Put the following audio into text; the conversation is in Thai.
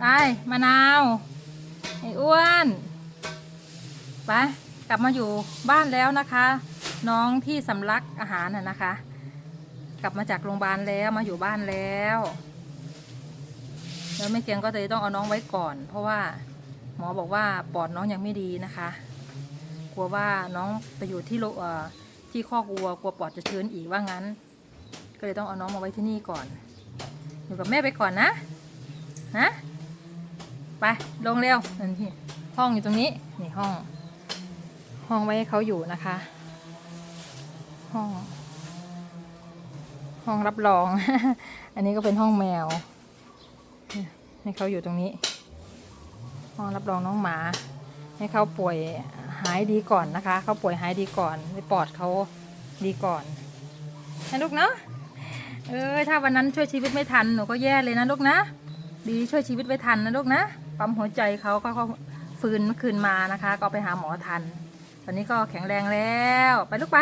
ไปมะนาวไอ้อ้วนไปกลับมาอยู่บ้านแล้วนะคะ น้องที่สำลักอาหารน่ะนะคะ กลับมาจากโรงพยาบาลแล้วมาอยู่บ้านแล้วแล้วแม่เกียงก็เลยต้องเอาน้องไว้ก่อน เพราะว่าหมอบอกว่าปอดน้องยังไม่ดีนะคะ กลัวว่าน้องไปอยู่ที่โรเอ่อที่ข้อกลัวกลัวปอดจะชื้นอีกว่างั้น ก็เลยต้องเอาน้องมาไว้ที่นี่ก่อนอยู่กับแม่ไปก่อนนะนะ ไปลงเร็วนั่นที่ห้องอยู่ตรงนี้นี่ห้อง ห้องไว้ให้เขาอยู่นะคะ ห้อง ห้องรับรอง อันนี้ก็เป็นห้องแมวให้เขาอยู่ตรงนี้ ห้องรับรองน้องหมา ให้เขาป่วยหายดีก่อนนะคะเขาป่วยหายดีก่อนให้ปอดเขาดีก่อนนะลูกเนาะเออถ้าวันนั้นช่วยชีวิตไม่ทันหนูก็แย่เลยนะลูกนะ ดีช่วยชีวิตไว้ทันนะลูกนะปั๊มหัวใจเขาก็เขาฟื้นคืนมานะคะ ก็ไปหาหมอทัน ตอนนี้ก็แข็งแรงแล้วไปลูกไป